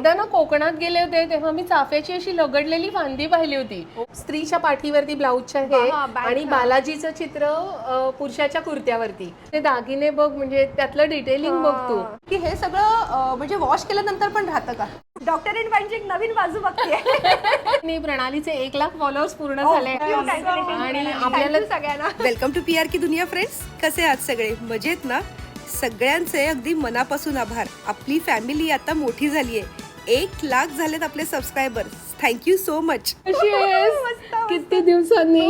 एकदा ना कोकणात गेले होते तेव्हा मी चाफ्याची अशी लगडलेली फांदी पाहिली होती. स्त्रीच्या पाठीवरती ब्लाऊजच्या हे हा, back, आणि हा. बालाजीचं चित्र अ, पुरुषाच्या कुर्त्यावरती. ते दागिने बघ म्हणजे त्यातलं डिटेलिंग बघ तू. की हे सगळं अं, म्हणजे वॉश केल्यानंतर पण राहतं का? डॉक्टर इन एक नवीन बाजू बघते. आणि प्रणालीचे एक लाख फॉलोअर्स पूर्ण झाले. आणि आपल्याला सगळ्यांना. वेलकम टू पी आर की दुनिया फ्रेंड्स कसे आहात सगळे? मजेत ना? सगळ्यांचे अगदी मनापासून आभार. आपली फॅमिली आता मोठी झाली आहे एक लाख झालेत आपले सबस्क्रायबर्स थँक्यू सो मच कशी आहेस? किती दिवसांनी?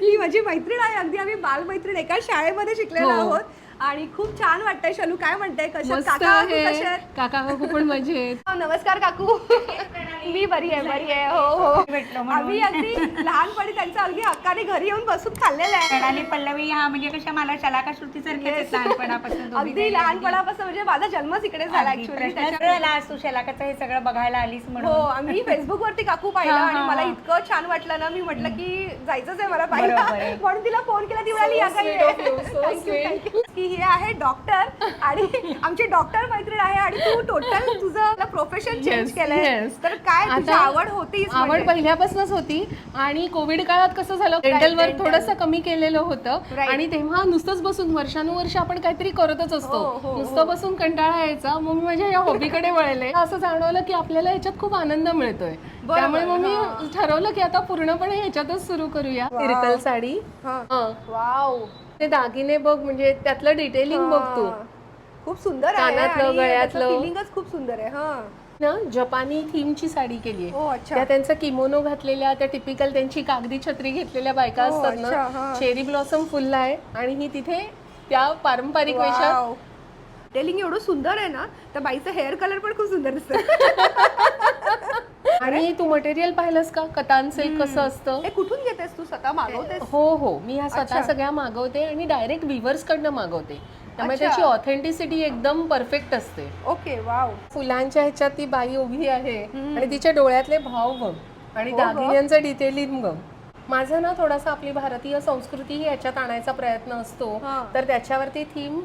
ही माझी मैत्रीण आहे अगदी आम्ही बालमैत्रीण एका शाळेमध्ये शिकलेलो हो. आहोत. आणि खूप छान वाटतंय शलू काय म्हणताय? मस्त काका काकू आहे. कशा आहेत? काका काकू पण मजेत. हो, नमस्कार काकू. मी बरी आहे बरी आहे. हो हो. आम्ही अगदी लहानपणी त्यांच्या अगदी हक्काने घरी येऊन बसून खाल्लेलं आहे. प्रणाली पल्लवी ह्या म्हणजे कशा मला शलाका श्रुती सारख्याच लहानपणापासून दोघी अगदी लहानपणापासून म्हणजे माझा जन्मच इकडे झाला अगदी ऍक्च्युली प्रश्नच आज तू शलाकाचं हे सगळं बघायला आलीस हो म्हणून आम्ही फेसबुक वरती काकू पाहिलं हा, आणि हा, मला हा. इतकं छान वाटलं ना मी म्हटलं की जायचंच आहे मला बरोबर आहे. पाहिलं म्हणून तिला फोन केला ती म्हणाली या. काही. की हे आहे डॉक्टर आणि आमची डॉक्टर मैत्रीण आहे आणि तू टोटल तुझं प्रोफेशन चेंज Yes, केलंय. yes. तर काय तुझी आता आवड होतीच आवड म्हणजे. पहिल्यापासूनच होती. आणि कोविड काळात कसं झालं? Dental work dental. थोडंसं कमी केलेलं होतं. Right. आणि तेव्हा नुसतंच बसून वर्षानुवर्ष आपण काहीतरी करतच असतो. हो, हो, नुसतं बसून कंटाळा यायचा. मग मी माझ्या या हॉबीकडे वळले. असं जाणवलं की आपल्याला याच्यात खूप आनंद मिळतोय. बरोबर, त्यामुळे मग मी ठरवलं की आता पूर्णपणे ह्याच्यातच सुरू करूया. सिरकल साडी. हा. हं. वाव. ते दागिने बघ म्हणजे त्यातलं डिटेलिंग बघ तू. खूप सुंदर आहे. कानातलं, गळ्यातलं. खूप सुंदर आहे. हा. ना जपानी थीमची साडी केली हो, अच्छा. त्या त्यांचा किमोनो घातलेल्या त्या टिपिकल त्यांची कागदी छत्री घेतलेल्या बायका असतात. ना चेरी ब्लॉसम फुल आहे आणि ही तिथे त्या पारंपरिक वेशात टेलिंग एवढं सुंदर आहे ना त्या बाईचं हेअर कलर पण खूप सुंदर दिसतं. आणि तू मटेरियल पाहिलंस का? कतान सिल्क कसं असतं? हे कुठून घेतेस तू? स्वतः मागवतेस? हो हो. मी ह्या स्वतः. सगळ्या मागवते आणि डायरेक्ट विवर्स कडनं मागवते. त्यामुळे अच्छा. त्याची ऑथेंटिसिटी एकदम परफेक्ट असते ओके वाव फुलांच्या ह्याच्यात ती बाई उभी आहे आणि तिच्या डोळ्यातले भाव बघ आणि हो गं. दागिन्यांचं डिटेलिंग बघ माझा ना थोडासा आपली भारतीय संस्कृती ही याच्यात आणायचा प्रयत्न असतो हा. तर त्याच्यावरती थीम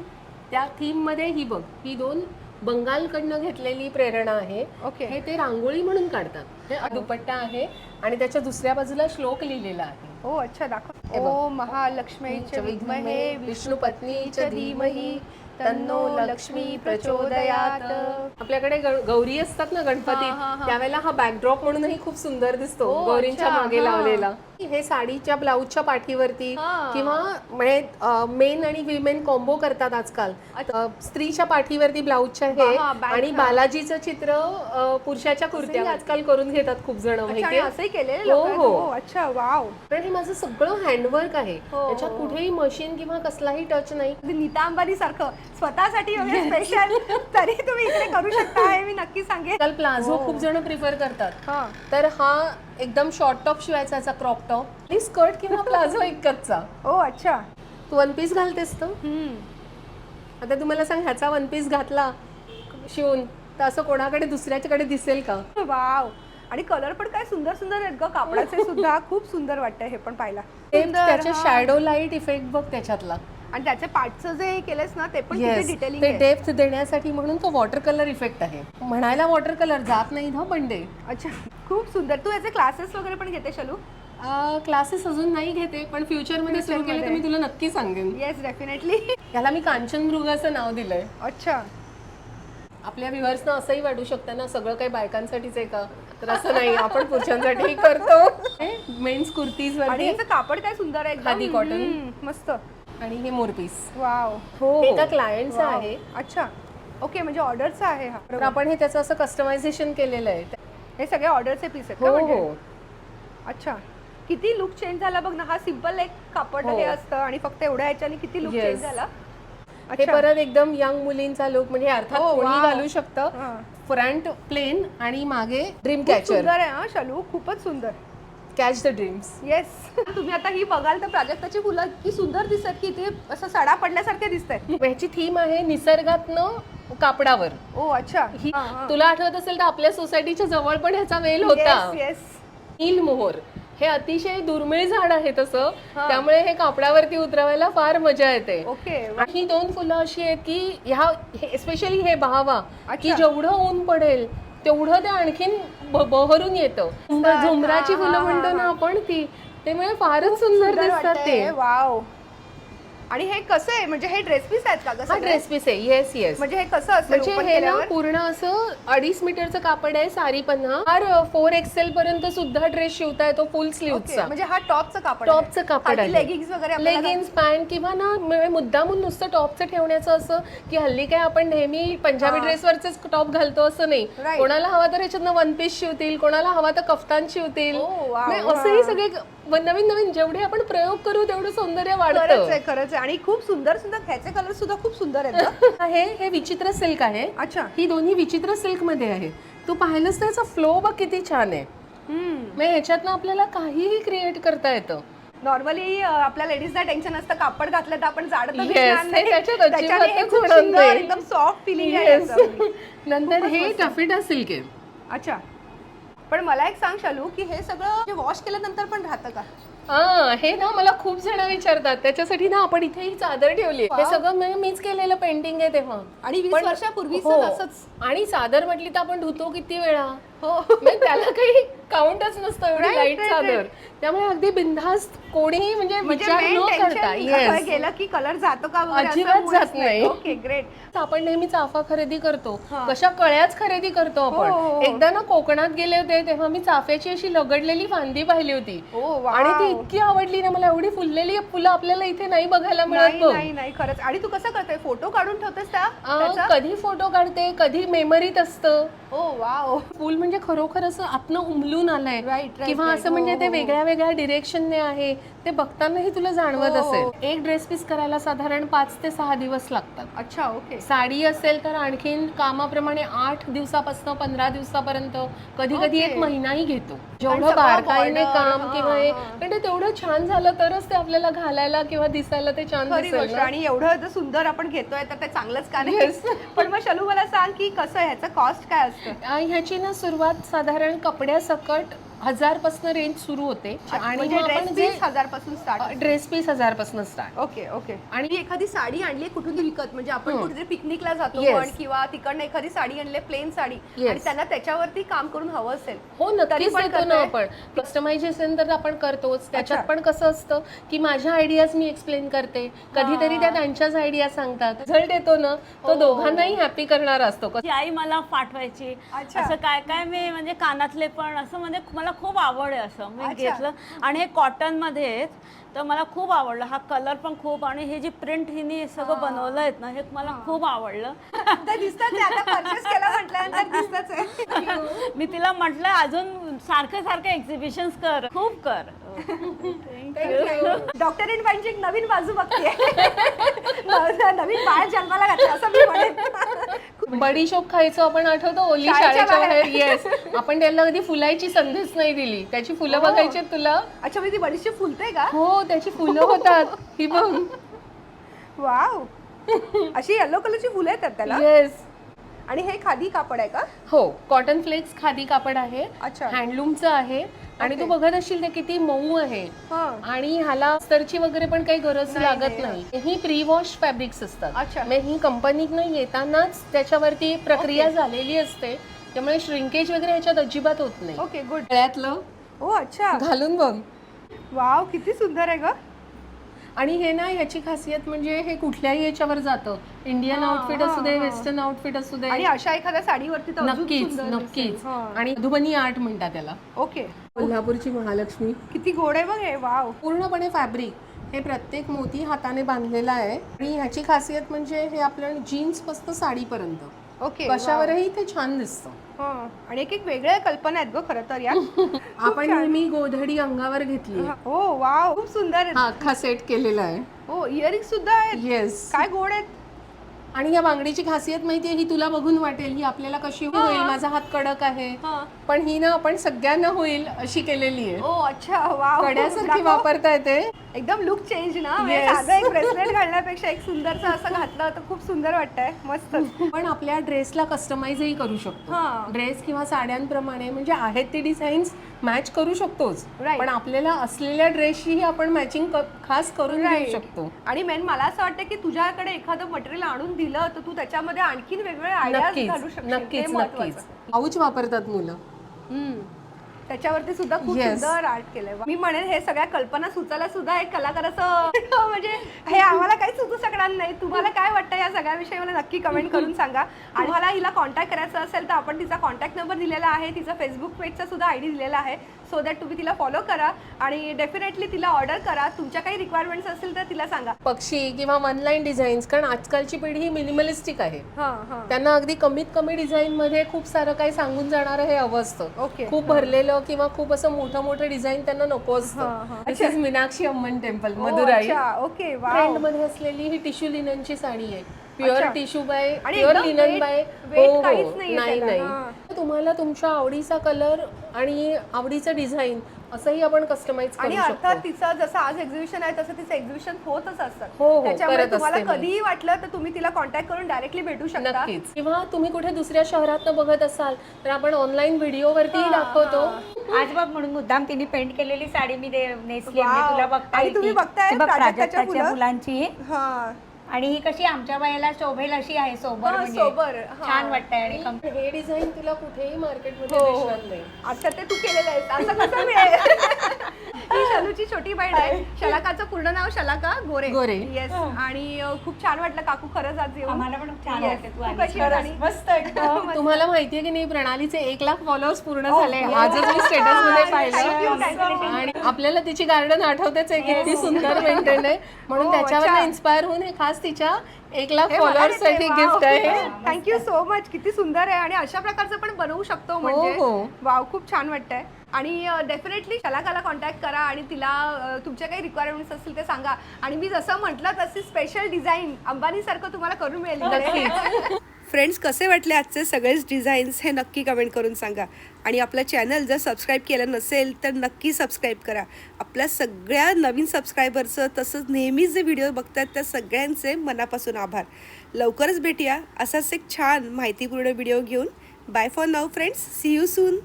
त्या थीममध्ये ही बघ ही दोन बंगालकडनं घेतलेली प्रेरणा आहे ओके. हे ते रांगोळी म्हणून काढतात हे दुपट्टा आहे आणि त्याच्या दुसऱ्या बाजूला श्लोक लिहिलेला आहे ओ अच्छा दाखव. हे. ओ महालक्ष्मीचे विद्महे विष्णू पत्नीच्या धीमही. तन्नो लक्ष्मी प्रचोदयात आपल्याकडे गौरी असतात ना गणपती हा, हा, हा. त्यावेळेला हा बॅकड्रॉप म्हणूनही खूप सुंदर दिसतो ओ, गौरींच्या अच्छा, मागे हा. लावलेला हे साडीच्या ब्लाऊजच्या पाठीवरती हा. किंवा म्हणजे मेन आणि विमेन कॉम्बो करतात आजकाल अ, स्त्रीच्या पाठीवरती ब्लाऊजच्या हे हा, back, आणि हा. बालाजीचं चित्र अ, पुरुषाच्या कुर्त्या आजकाल करून घेतात खूप जण अच्छा आणि माहितीये असंही केलेलं हो? हो. ओ, अच्छा वाव हे माझं सगळं हँडवर्क आहे हो, त्याच्यात कुठेही मशीन किंवा कसलाही टच नाही नीता अंबानी सारखं स्वतःसाठी वगैरे स्पेशल तरी तुम्ही इकडे करू शकता हे मी नक्की सांगेन. आजकाल प्लाझो खूप जण प्रिफर करतात. हा. तर हा एकदम शॉर्ट टॉप शिवायचा याचा क्रॉप टॉप स्कर्ट किंवा प्लाझो एकचा ओ अच्छा. तू वन पीस घालतेस तर हम्म. आता तुम्हाला सांग ह्याचा वन पीस घातला शिवून तर असं कोणाकडे दुसऱ्याच्याकडे दिसेल का? वाव. आणि कलर पण काय सुंदर सुंदर आहेत ग. कापडाचे सुद्धा खूप सुंदर वाटतंय हे पण पाहिला ते सुंदर, त्याचे हा. शॅडो लाइट इफेक्ट बघ त्याच्यातला. आणि त्याचे पार्टचं जे केलंस ना ते पण Yes, डिटेलिंग ते डेप्थ देण्यासाठी म्हणून तो वॉटर कलर इफेक्ट आहे. म्हणायला वॉटर कलर जात नाही ना पण डे अच्छा खूप सुंदर. तू याचे क्लासेस वगैरे पण घेते शलू? क्लासेस अजून नाही घेते पण फ्युचरमध्ये सुरू केले तर मी तुला नक्की सांगेन. येस डेफिनेटली याला मी कांचन मृगाचं नाव दिलंय. अच्छा. आपल्या व्ह्युअर्सना असंही वाटू शकतं ना सगळं काही बायकांसाठीच आहे का? तर असं नाही आपण पुरुषांसाठीही करतो. मेन्स कुर्तीज आणि वरती याचं कापड काय सुंदर आहे एकदम. खादी cotton. हम्म, मस्त. आणि हे मोरपीस वाव हो एका क्लायंटचं वाव. आहे. अच्छा. ओके म्हणजे ऑर्डरचा आहे हा. तर आपण हे त्याचं असं कस्टमायझेशन केलेलं आहे. हे सगळे ऑर्डरचे पीस आहेत का हो म्हणजे? हो. अच्छा. किती लुक चेंज झाला बघ ना. हा सिंपल एक कापड हो. हे असतं आणि फक्त एवढ्या ह्याच्याने किती लुक Yes. चेंज झाला? हे परत एकदम यंग मुलींचा लुक म्हणजे अर्थात हो, कोणी wow. घालू शकतं. हा. फ्रंट प्लेन आणि मागे ड्रीम खूप कॅचर सुंदर आहे हा शालू. खूपच सुंदर. कॅच द ड्रीम्स येस तुम्ही आता ही बघाल तर प्राजक्ताची फुलं इतकी सुंदर दिसतात की ते असं सडा पडल्यासारखे दिसत आहेत ह्याची थीम आहे निसर्गातनं कापडावर. ओ अच्छा. ही तुला आठवत असेल तर आपल्या सोसायटीच्या जवळ पण ह्याचा वेल होता. येस नील मोहर. हे अतिशय दुर्मिळ झाड आहे तसं. त्यामुळे हे कापडावरती उतरवायला फार मजा येते. ओके. आणि ही दोन फुलं अशी आहेत की ह्या स्पेशली हे बहावा अच्छा. की जेवढं ऊन पडेल तेवढं ते आणखीन ब- बहरून येतं. झुंबराची फुलं म्हणतो ना आपण ती त्यामुळे फारच सुंदर दिसतात ते. वाव. आणि हे कसं आहे? म्हणजे हे ड्रेस पीस आहेत का? हा सगळे? ड्रेस पीस आहे. येस येस म्हणजे हे कसं असेल म्हणजे open हे ना केल्यावर? पूर्ण असं अडीच मीटरचं कापड आहे सारी पन्हा फार फोर एक्सेल पर्यंत सुद्धा ड्रेस शिवता येतो फुल ओके, स्लीवचा म्हणजे हा टॉपचं कापड टॉपचं कापड आहे. लेगिंग्स वगैरे आपल्याला लेगिन्स पॅन्ट किंवा ना म्हणजे मुद्दामून नुसतं टॉपचं ठेवण्याचं असं की हल्ली काय आपण नेहमी पंजाबी ड्रेसवरच टॉप घालतो असं नाही. Right. कोणाला हवा तर ह्याच्यातनं वन पीस शिवतील कोणाला हवा तर कफ्तान शिवतील. Oh, wow, म्हणजे. असंही सगळे नवीन नवीन जेवढे आपण प्रयोग करू तेवढं सौंदर्य खरंच वाढतं आहे खरंच आहे. आणि खूप सुंदर सुंदर ह्याचे कलर सुद्धा खूप सुंदर आहेत गं. हे हे विचित्र सिल्क आहे. अच्छा. ही दोन्ही विचित्र सिल्कमध्ये आहे. तू पाहिलंस तर याचा फ्लो बघ किती छान आहे. मग ह्याच्यातनं आपल्याला काहीही क्रिएट करता येतं. नॉर्मली आपल्या लेडीजला टेन्शन असतं कापड घातलं तर आपण जाड तर Yes, दिसणार नाही. त्याच्यात त्याच्याने हे अजिबातच खूप होणार सुंदर, नाही. एकदम सॉफ्ट फिलिंग आहे Yes. याचं. नंतर हे टफिटा सिल्क आहे. अच्छा. पण मला एक सांग शालू की हे सगळं वॉश केल्यानंतर पण राहतं का? हा हे ना मला खूप जण विचारतात. त्याच्यासाठी ना आपण इथे ही चादर ठेवली हे सगळं मी- मीच केलेलं पेंटिंग आहे तेव्हा. आणि वीस पण- वर्षापूर्वीच हो. असंच. आणि चादर म्हटली तर आपण धुतो किती वेळा? हो. म्हणजे त्याला काही काउंटच नसतं एवढी Right, लाइट right, चादर. त्यामुळे अगदी बिनधास्त कोणीही म्हणजे म्हणजे विचार main न करता. tension गेलं की कलर जातो का वगैरे असं अजिबात मुळीच जात नाही. ओके ग्रेट आपण नेहमी चाफा खरेदी करतो. हा. कशा कळ्याच खरेदी करतो हो, हो, आपण. हो. एकदा ना कोकणात गेले होते तेव्हा मी चाफ्याची अशी लगडलेली फांदी पाहिली होती. ओ आणि ती इतकी आवडली ना मला एवढी फुललेली फुलं आपल्याला इथे नाही बघायला मिळत नाही बघ. नाही नाही खरंच. आणि तू कसं करतोय? फोटो काढून ठेवतेस त्या? अं, त्याचा? कधी फोटो काढते कधी मेमरीत असतं. ओ वाव. फुल म्हणजे खरोखर असं आतनं उमलून आलंय. Right, right, किंवा right. असं म्हणजे हो, ते हो, हो. वेगळ्या वेगळ्या डिरेक्शनने आहे. ते बघतानाही तुला जाणवत हो. असेल एक ड्रेस पीस करायला साधारण पाच ते सहा दिवस लागतात अच्छा ओके साडी असेल तर आणखीन कामाप्रमाणे आठ दिवसापासून पंधरा दिवसापर्यंत कधी कधी एक. महिनाही घेतो जेवढं सगळं बारकाईने border, काम हा, किंवा हे हा. ते तेवढं छान झालं तरच ते आपल्याला घालायला किंवा दिसायला ते छान खरी दिसेल गोष्ट ना. आणि एवढं जर सुंदर आपण घेतोय तर ते चांगलंच का नाही Yes. पण मग शलू मला सांग की कसं ह्याचं कॉस्ट काय असतं ह्याची ना सुरुवात साधारण कपड्यासकट हजारपासून रेंज सुरू होते आणि म्हणजे मग ड्रेस आपण जे पीस हजारपासून स्टार्ट ड्रेस पीस हजारपासून स्टार्ट ओके ओके आणि एखादी साडी आणली कुठून विकत म्हणजे आपण हम्म. कुठेतरी पिकनिकला जातो Yes. पण किंवा तिकडनं एखादी साडी आणली प्लेन साडी Yes. आणि त्यांना त्याच्यावरती काम करून हवं असेल हो नक्कीच पण देतो ना करताय? आपण कस्टमायझेशन तर आपण करतोच त्याच्यात अच्छा. पण कसं असतं की माझ्या आयडियाज मी एक्सप्लेन करते कधीतरी त्या त्यांच्याच आयडिया सांगतात रिझल्ट येतो ना तो हो. दोघांनाही हॅपी करणारा असतो आई मला पाठवायची अच्छा. असं काय काय मी म्हणजे कानातले पण असं म्हणजे मला खूप आवड आहे असं. मी अच्छा. घेतलं. आणि हे कॉटनमध्ये आहेत, तर मला खूप आवडलं. हा कलर पण खूप आणि हे जी प्रिंट हिने सगळं बनवलं आहेत ना हे मला खूप आवडलं. आता परचेस केलं म्हटल्यानंतर दिसतच आहे. मी तिला म्हटलं अजून सारखे सारखे एक्झिबिशन कर. खूप कर. डॉक्टर इन बाईंची एक नवीन बाजू बघते. नवीन बाळ जन्माला घातलं असं मी म्हणेन. बडीशोप खायचो आपण आठवतो ओली शाळेच्या बाहेर. येस आपण त्याला कधी फुलायची संधीच नाही दिली. त्याची फुलं हो. बघायची तुला? अच्छा म्हणजे ती बडीशी फुलते का? हो त्याची फुलं होतात. ही बघ. वाव. अशी येलो कलरची फुलं येतात त्याला? येस आणि हे खादी कापड आहे का? हो कॉटन फ्लेक्स खादी कापड आहे. अच्छा. हँडलूमचं आहे. आणि तू. बघत असशील ते किती मऊ आहे. हा. आणि ह्याला अस्तरची वगैरे पण काही गरज नाही, लागत नाही, नाही. ही प्री वॉश फॅब्रिक्स असतात. अच्छा. मग ही कंपनीतनं येतानाच त्याच्यावरती प्रक्रिया झालेली असते. त्यामुळे श्रिंकेज वगैरे ह्याच्यात अजिबात होत नाही. ओके गुड गळ्यातलं ओ अच्छा. घालून बघ. वाव किती सुंदर आहे ग. आणि हे ना ह्याची खासियत म्हणजे हे कुठल्याही याच्यावर जातं. इंडियन आउटफिट असू दे. वेस्टर्न आउटफिट असू दे. आणि अशा एखाद्या साडीवरती तर अजून नक्कीच सुंदर नक्कीच. हा. आणि मधुबनी आर्ट म्हणतात त्याला ओके. कोल्हापूरची महालक्ष्मी. किती गोड आहे बघ हे वाव. पूर्णपणे फॅब्रिक हे प्रत्येक मोती हाताने बांधलेला आहे. आणि ह्याची खासियत म्हणजे हे आपलं जीन्सपासून साडीपर्यंत. ओके कशावरही ते छान दिसतं. हा. आणि एक एक वेगळ्या कल्पना आहेत ग खरं तर या आपण नेहमी गोधडी अंगावर घेतली. हो वाव खूप सुंदर. हा अख्खा सेट केलेला आहे. हो इयरिंग सुद्धा आहेत. येस काय गोड आहेत. आणि या बांगडीची खासियत माहितीये ही तुला बघून वाटेल ही आपल्याला कशी होईल माझा हात कडक आहे हा. पण ही ना आपण सगळ्यांना होईल अशी केलेली आहे ओ अच्छा वाव कड्यासारखी. वापरता येते एकदम लुक चेंज ना म्हणजे Yes. साधं एक ब्रेसलेट घालण्यापेक्षा एक सुंदरचं असं घातलं तर खूप सुंदर वाटतंय मस्त पण आपल्या ड्रेसला कस्टमाइजही करू शकतो हा. ड्रेस किंवा साड्यांप्रमाणे म्हणजे आहेत ती डिझाईन्स मॅच करू शकतोच Right. पण आपल्याला असलेल्या ड्रेसशीही आपण मॅचिंग खास करून घेऊ Right. शकतो आणि मेन मला असं वाटतं की तुझ्याकडे एखादं मटेरियल आणून दिलं तर तू त्याच्यामध्ये आणखीन वेगवेगळे आयडियाज घालू नक्कीच शकशील ते नक्कीच. नक्कीच पाऊच वापरतात मुलं हम्म. त्याच्यावरती सुद्धा खूप Yes. सुंदर आर्ट केलंय. मी म्हणेन हे सगळ्या कल्पना सुचायला सुद्धा एक कलाकाराचं म्हणजे हे आम्हाला काही सुचू शकणार नाही. तुम्हाला काय वाटतं या सगळ्याविषयी मला नक्की कमेंट करून सांगा. आणि मला हिला कॉन्टॅक्ट करायचं असेल तर आपण तिचा कॉन्टॅक्ट नंबर दिलेला आहे. तिचा फेसबुक पेजचा सुद्धा आय डी दिलेला आहे. सो दॅट तुम्ही तिला फॉलो करा आणि डेफिनेटली तिला ऑर्डर करा. तुमच्या काही रिक्वायरमेंट्स असतील तर तिला सांगा. पक्षी किंवा वन लाईन डिझाईन्स कारण आजकालची पिढी ही मिनिमलिस्टिक आहे. हां हां. त्यांना अगदी कमीत कमी डिझाईन मध्ये खूप सारं काही सांगून जाणारं हे हवं असतं ओके खूप भरलेलं किंवा खूप असं मोठं मोठं डिझाईन त्यांना नको हां, असतं. हां. This is Meenakshi Amman temple Madurai. Okay ट्रेंडमध्ये असलेली ही टिश्यू लिननची साडी आहे. प्युअर अच्छा. टिश्यू बाय आणि प्युअर एकदम लिनन weight- बाय weight काहीच नाहीये नाही त्याला, नाही. हां. तुम्हाला तुमच्या आवडीचा कलर आणि आवडीचं डिझाईन असंही आपण कस्टमाइज आणि अर्थात तिचं जसं आज एक्झिबिशन आहे तसं तिचं एक्झिबिशन होतच असतात हो, हो, त्याच्यामुळे तुम्हाला. कधीही वाटलं तर तुम्ही तिला कॉन्टॅक्ट करून डायरेक्टली भेटू शकता. नक्कीच. किंवा तुम्ही कुठे दुसऱ्या शहरात बघत असाल तर आपण ऑनलाईन व्हिडिओवरती दाखवतो. आज बघ म्हणून मुद्दाम तिने पेंट केलेली साडी मी दे- नेसली तुला बघता आणि तुम्ही. बघताय हे. हा आणि ही कशी आमच्या वयाला शोभेल अशी आहे सोबर हा, म्हणजे सोबर, हा. छान वाटतंय आणि कम- हे डिझाईन तुला कुठेही मार्केटमध्ये हो, हो. दिसणार नाही आता ते तू केलेलं आहेस असं कसं मिळेल ही शलूची छोटी बहीण आहे शलाकाचं पूर्ण नाव शलाका गोरे. गोरे. येस आणि अं, खूप छान वाटलं काकू खरंच आज येऊन. आम्हाला पण छान Yes. वाटतं तू आलीस. मस्त एकदम. तुम्हाला माहितीये की नाही प्रणालीचे एक लाख फॉलोअर्स पूर्ण Oh, झाले. आजच मी स्टेटसमध्ये Thank you, पाहिलं thank you. आणि आपल्याला तिची गार्डन आठवतेच आहे. किती सुंदर मेंटेन आहे. म्हणून Oh, त्याच्यावर. इन्स्पायर होऊन हे खास तिच्या एक लाख फॉलोअर्ससाठी गिफ्ट आहे. थँक्यू सो मच किती सुंदर आहे. आणि अशा प्रकारचं पण बनवू शकतो म्हणजे. हो. वाव खूप छान वाटतंय. आणि डेफिनेटली शलाकाला कॉन्टॅक्ट करा आणि तिला तुमच्या काही रिक्वायरमेंट्स असतील ते सांगा. आणि मी जसं म्हटलं तशी स्पेशल डिझाईन अंबानीसारखं तुम्हाला करून मिळेल फ्रेंड्स कसे वाटले आजचे सगळेच डिझाईन्स हे नक्की कमेंट करून सांगा. आणि आपलं चॅनल जर सबस्क्राईब केलं नसेल तर नक्की सबस्क्राईब करा. आपल्या सगळ्या नवीन सबस्क्रायबरचं तसंच नेहमीच जे व्हिडिओ बघतात त्या सगळ्यांचे मनापासून आभार. लवकरच भेटूया. असाच एक छान माहितीपूर्ण व्हिडिओ घेऊन. Bye for now friends see you soon